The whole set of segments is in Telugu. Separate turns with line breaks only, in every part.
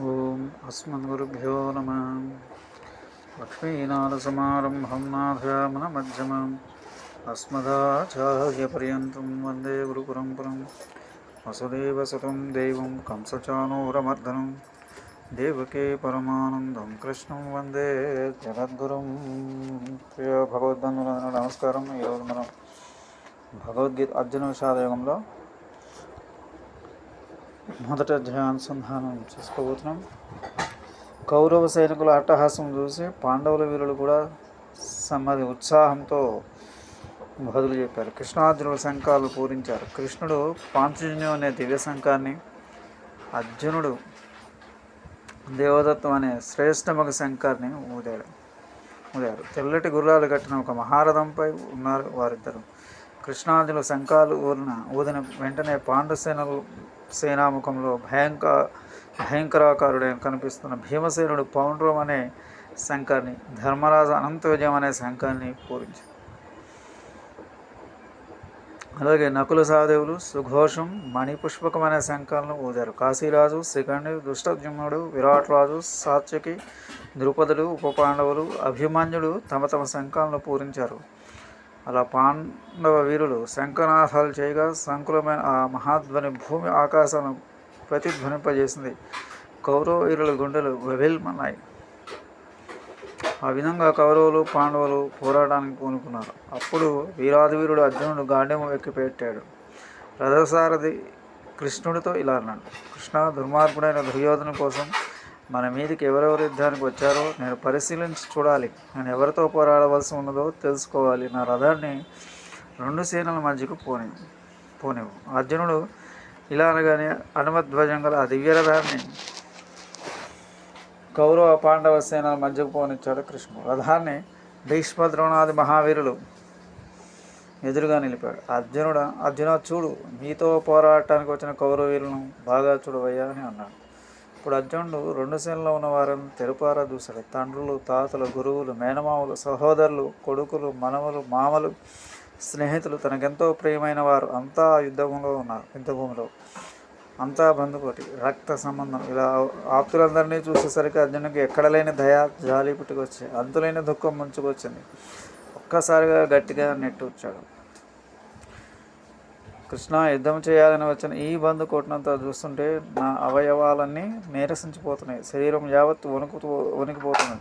ఓం అస్మద్గురుభ్యో నమ. లక్ష్మీనాథసమారంభం నాథయామన మధ్యమం అస్మదాచార్యపర్యంతం వందే గురుపరంపరం. వసుదేవసుతం దైవం కంసచానూరమర్దనం. దేవకే పరమానందం కృష్ణం వందే జగద్గురం. ప్రియ భగవద్బంధువులందరూ నమస్కారం. ఈరోజు మనం భగవద్గీత అర్జున విషాదయోగంలో మొదట అధ్యాయానుసంధానం చేసుకోబోతున్నాం. కౌరవ సైనికుల అట్టహాసం చూసి పాండవుల వీరులు కూడా సమ్మది ఉత్సాహంతో బదులు చెప్పారు. కృష్ణార్జునుల శంఖాలు పూరించారు. కృష్ణుడు పాంచజన్యం అనే దివ్య శంఖాన్ని అర్జునుడు దేవదత్తం అనే శ్రేష్టమగ శంఖాన్ని ఊదాడు. ఊదారు తెల్లటి గుర్రాలు కట్టిన ఒక మహారథంపై ఉన్నారు వారిద్దరు. కృష్ణార్జునుల శంఖాలు ఊరిన ఊదిన వెంటనే పాండుసేనలు సేనాముఖంలో భయంక భయంకరాకారుడైన కనిపిస్తున్న భీమసేనుడు పౌండ్రం అనే శంకర్ని ధర్మరాజు అనంత విజయం అనే శంఖాన్ని పూరించారు అలాగే నకుల సహదేవులు సుఘోషం మణిపుష్పకం అనే శంఖాలను ఊదారు. కాశీరాజు శిఖండి దుష్టజుమ్నుడు విరాట్ రాజు సాత్యకి ద్రుపదుడు ఉప పాండవులు అభిమన్యుడు తమ తమ శంఖాలను పూరించారు అలా పాండవ వీరులు శంఖనాథాలు చేయగా సంకులమైన ఆ మహాధ్వని భూమి ఆకాశాలను ప్రతిధ్వనింపజేసింది. కౌరవ వీరుల గుండెలు వెవిల్మన్నాయి ఆ విధంగా కౌరవులు పాండవులు పోరాటానికి పూనుకున్నారు. అప్పుడు వీరాది వీరుడు అర్జునుడు గాండెము ఎక్కిపెట్టాడు. రథసారథి కృష్ణుడితో ఇలా అన్నాడు కృష్ణ దుర్మార్గుడైన దుర్యోధన కోసం మన మీదకి ఎవరెవరు యుద్ధానికి వచ్చారో నేను పరిశీలించి చూడాలి. నేను ఎవరితో పోరాడవలసి ఉన్నదో తెలుసుకోవాలి. నా రథాన్ని రెండు సేనల మధ్యకు పోని పోనివ్వు. అర్జునుడు ఇలా అనగానే హనుమధ్వజం గల ఆ దివ్య రథాన్ని కౌరవ పాండవ సేనల మధ్యకు పోనిచ్చాడు కృష్ణుడు. రథాన్ని భీష్మ ద్రోణాది మహావీరులు ఎదురుగా నిలిపాడు అర్జునుడు అర్జున చూడు మీతో పోరాటానికి వచ్చిన కౌరవీరులను బాగా చూడవయ్యా అని అన్నాడు. ఇప్పుడు అర్జునుడు రెండు సేనలో ఉన్న వారిని చూశాడు తండ్రులు తాతలు గురువులు మేనమామలు సహోదరులు కొడుకులు మనవలు మామలు స్నేహితులు తనకెంతో ప్రియమైన వారు అంతా యుద్ధభూమిలో ఉన్నారు. యుద్ధభూమిలో అంతా బంధుకోటి. రక్త సంబంధం. ఇలా ఆప్తులందరినీ చూసేసరికి అర్జునుడికి ఎక్కడ లేని దయ జాలి పుట్టుకొచ్చాయి అంతులేని దుఃఖం ముంచుకొచ్చింది. ఒక్కసారిగా గట్టిగా నెట్టొచ్చాడు కృష్ణ యుద్ధం చేయాలని వచ్చిన ఈ బంధు కొట్టినంత చూస్తుంటే నా అవయవాలన్నీ నీరసించిపోతున్నాయి. శరీరం యావత్తు వణుకుతూ వణికిపోతున్నది.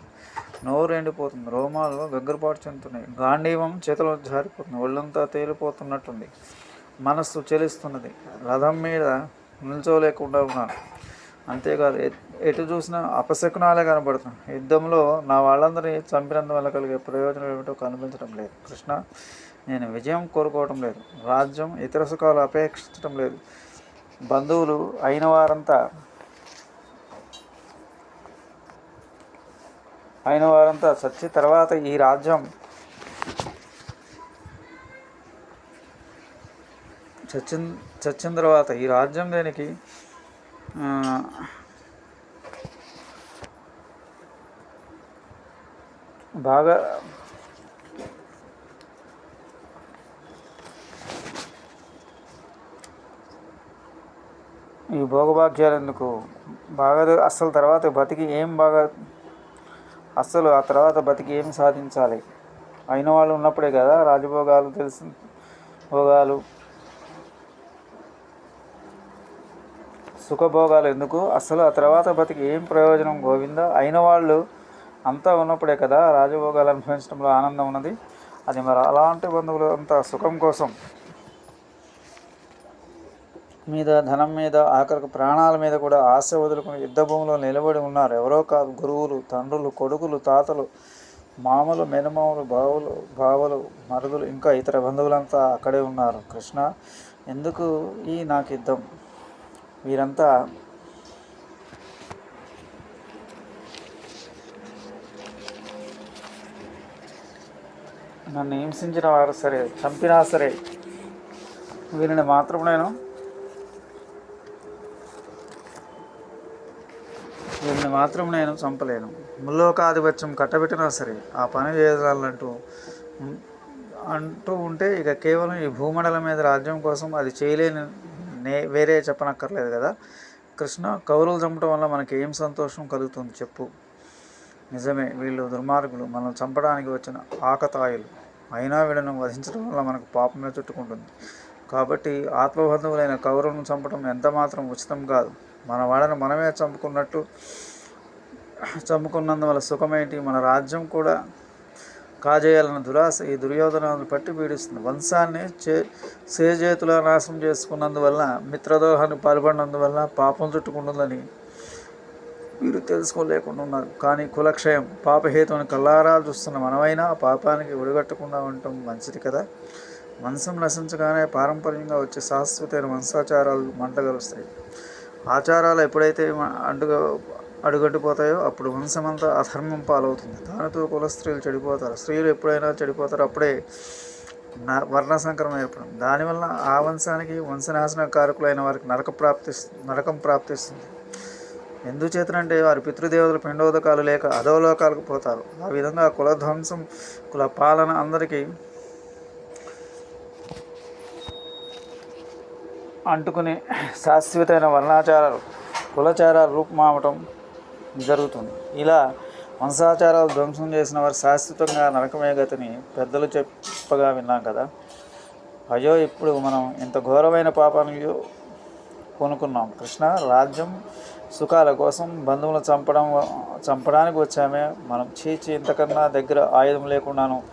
నోరు ఎండిపోతుంది. రోమాలు గగ్గరపాటు చెందుతున్నాయి. గాంధీవం చేతిలో జారిపోతుంది. ఒళ్ళంతా తేలిపోతున్నట్టుంది. మనస్సు చెలిస్తున్నది. రథం మీద నిల్చోలేకుండా ఉన్నాను. అంతేకాదు ఎటు చూసినా అపశకునాలే కనబడుతున్నాయి. యుద్ధంలో నా వాళ్ళందరినీ చంపినందువల్ల కలిగే ప్రయోజనం ఏమిటో కనిపించడం లేదు. కృష్ణ నేను విజయం కోరుకోవటం లేదు. రాజ్యం ఇతర సుఖాలు అపేక్షించడం లేదు. బంధువులు అయిన వారంతా అయిన వారంతా చచ్చి తర్వాత ఈ రాజ్యం చచ్చిన చచ్చిన తర్వాత ఈ రాజ్యం దేనికి? బాగా ఈ భోగభాగ్యాలు ఎందుకు బాగా అసలు తర్వాత బతికి ఏం బాగా అస్సలు ఆ తర్వాత బతికి ఏం సాధించాలి? అయిన వాళ్ళు ఉన్నప్పుడే కదా రాజభోగాలు తెలిసి భోగాలు. సుఖభోగాలు ఎందుకు? అసలు ఆ తర్వాత బతికి ఏం ప్రయోజనం గోవింద? అయిన వాళ్ళు అంతా ఉన్నప్పుడే కదా రాజభోగాలు అనుభవించడంలో ఆనందం ఉన్నది. అది మరి అలాంటి బంధువులు అంత సుఖం కోసం మీద ధనం మీద ఆఖరికి ప్రాణాల మీద కూడా ఆశ వదులుకుని యుద్ధ భూమిలో నిలబడి ఉన్నారు. ఎవరో కాదు గురువులు తండ్రులు కొడుకులు తాతలు మామలు మెనమామలు బావులు బావలు మరుదులు ఇంకా ఇతర బంధువులంతా అక్కడే ఉన్నారు. కృష్ణ ఎందుకు ఈ నాకు యుద్ధం? వీరంతా నన్ను హింసించిన వారు సరే చంపినా సరే వీరిని మాత్రం నేను వీరిని మాత్రం నేను చంపలేను. ముల్లోకాధిపత్యం కట్టబెట్టినా సరే ఆ పని చేయాలంటూ అంటూ ఉంటే ఇక కేవలం ఈ భూమండలం మీద రాజ్యం కోసం అది చేయలేని నే వేరే చెప్పనక్కర్లేదు కదా. కృష్ణ కౌరవులు చంపడం వల్ల మనకి ఏం సంతోషం కలుగుతుంది చెప్పు. నిజమే వీళ్ళు దుర్మార్గులు. మనం చంపడానికి వచ్చిన ఆకతాయిలు. అయినా వీళ్ళను వధించడం వల్ల మనకు పాపమే చుట్టుకుంటుంది. కాబట్టి ఆత్మబంధువులైన కౌరవులను చంపడం ఎంత మాత్రం ఉచితం కాదు. మన వాళ్ళని మనమే చంపుకున్నట్టు చంపుకున్నందువల్ల సుఖమేంటి? మన రాజ్యం కూడా కాజేయాలన్న దురాశ ఈ దుర్యోధనాలను పట్టి పీడిస్తుంది. వంశాన్ని చే సేజేతులా నాశనం చేసుకున్నందువల్ల మిత్రదోహాన్ని పాల్పడినందువల్ల పాపం చుట్టుకుంటుందని వీరు తెలుసుకోలేకుండా ఉన్నారు. కానీ కులక్షయం పాపహేతువుని కల్లారా చూస్తున్న మనమైనా పాపానికి ఒడిగట్టకుండా ఉండటం మంచిది కదా? వంశం నశించగానే పారంపర్యంగా వచ్చే శాశ్వతమైన వంశాచారాలు మంటగలుస్తాయి ఆచారాలు ఎప్పుడైతే అంటుగా అడుగట్టుపోతాయో అప్పుడు వంశమంతా అధర్మం పాలవుతుంది. దానితో కుల స్త్రీలు చెడిపోతారు. స్త్రీలు ఎప్పుడైనా చెడిపోతారో. అప్పుడే నా వర్ణ సంక్రమం ఏర్పడం దానివల్ల ఆ వంశానికి వంశనాశన కారకులైన వారికి నరక ప్రాప్తి నరకం ప్రాప్తిస్తుంది. ఎందుచేతనంటే వారి పితృదేవతల పిండోదకాలు లేక అధోలోకాలకు పోతారు. ఆ విధంగా కులధ్వంసం కుల పాలన అందరికీ అంటుకునే శాశ్వతమైన వర్ణాచారాలు కులచారాలు రూపుమావటం జరుగుతుంది. ఇలా వంశాచారాలు ధ్వంసం చేసిన వారు శాశ్వతంగా నరకమే గతిని పెద్దలు చెప్పగా విన్నాం కదా. అయ్యో ఇప్పుడు మనం ఇంత ఘోరమైన పాపానికి కొనుక్కున్నాం. కృష్ణ రాజ్యం సుఖాల కోసం బంధువులను చంపడం చంపడానికి వచ్చామే. మనం చీచి ఇంతకన్నా దగ్గర ఆయుధం లేకుండాను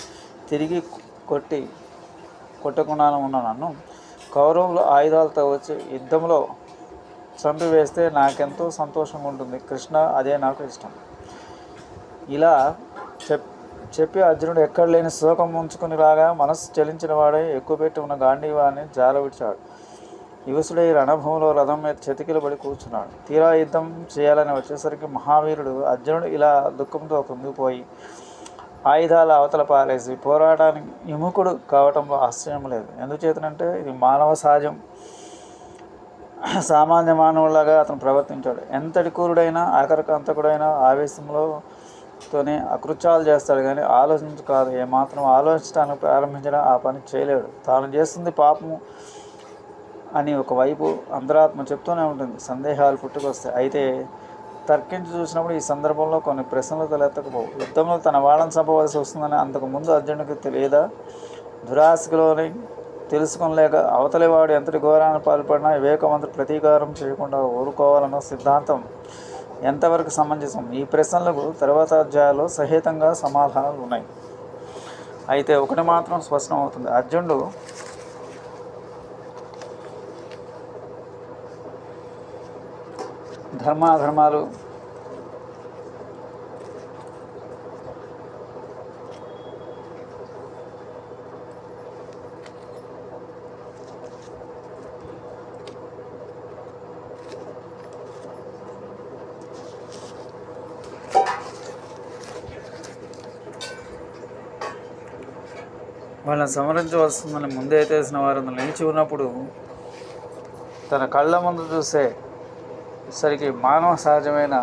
తిరిగి కొట్టి కొట్టకుండాను ఉన్న నన్ను కౌరవులు ఆయుధాలతో వచ్చి యుద్ధంలో చంపివేస్తే నాకెంతో సంతోషంగా ఉంటుంది. కృష్ణ అదే నాకు ఇష్టం. ఇలా చెప్ చెప్పి అర్జునుడు ఎక్కడ లేని శోకం ఉంచుకుని రాగా మనస్సు చలించిన వాడే ఎక్కువ పెట్టి ఉన్న గాంధీవాన్ని జారవిడ్చాడు. యువసుడై రణభూమిలో రథం మీద చతికిలబడి కూర్చున్నాడు. తీరా యుద్ధం చేయాలని వచ్చేసరికి మహావీరుడు అర్జునుడు ఇలా దుఃఖంతో కుంగిపోయి ఆయుధాల అవతల పారేసి పోరాటానికి విముఖుడు కావటంలో ఆశ్చర్యం లేదు. ఎందుచేతనంటే ఇది మానవ సహజం. సామాన్య మానవులాగా అతను ప్రవర్తించాడు. ఎంతటి కూరుడైనా ఆఖరికి అంతకుడైనా ఆవేశంలో తోనే అకృత్యాలు చేస్తాడు కానీ ఆలోచించు కాదు. ఏమాత్రం ఆలోచించడానికి ప్రారంభించినా ఆ పని చేయలేడు. తాను చేస్తుంది పాపము అని ఒకవైపు అంతరాత్మ చెప్తూనే ఉంటుంది. సందేహాలు పుట్టుకొస్తాయి. అయితే తర్కించి చూసినప్పుడు ఈ సందర్భంలో కొన్ని ప్రశ్నలు తలెత్తకపోవు. యుద్ధంలో తన వాళ్ళని చంపవలసి వస్తుందని అంతకు ముందు అర్జునుడికి తెలియదా? దురాశలోని తెలుసుకోలేక అవతలివాడు ఎంతటి ఘోరాన్ని పాల్పడినా వివేకవంతుడు ప్రతీకారం చేయకుండా ఊరుకోవాలన్న సిద్ధాంతం ఎంతవరకు సమంజసం? ఈ ప్రశ్నలకు తర్వాత అధ్యాయాల్లో సహేతంగా సమాధానాలు ఉన్నాయి. అయితే ఒకటి మాత్రం స్పష్టం అవుతుంది అర్జునుడు ధర్మాధర్మాలు వాళ్ళని సంహరించవలసిందని ముందే తెలిసిన వారు నిలిచి ఉన్నప్పుడు తన కళ్ళ ముందు చూసే సరికి మానవ సహజమైన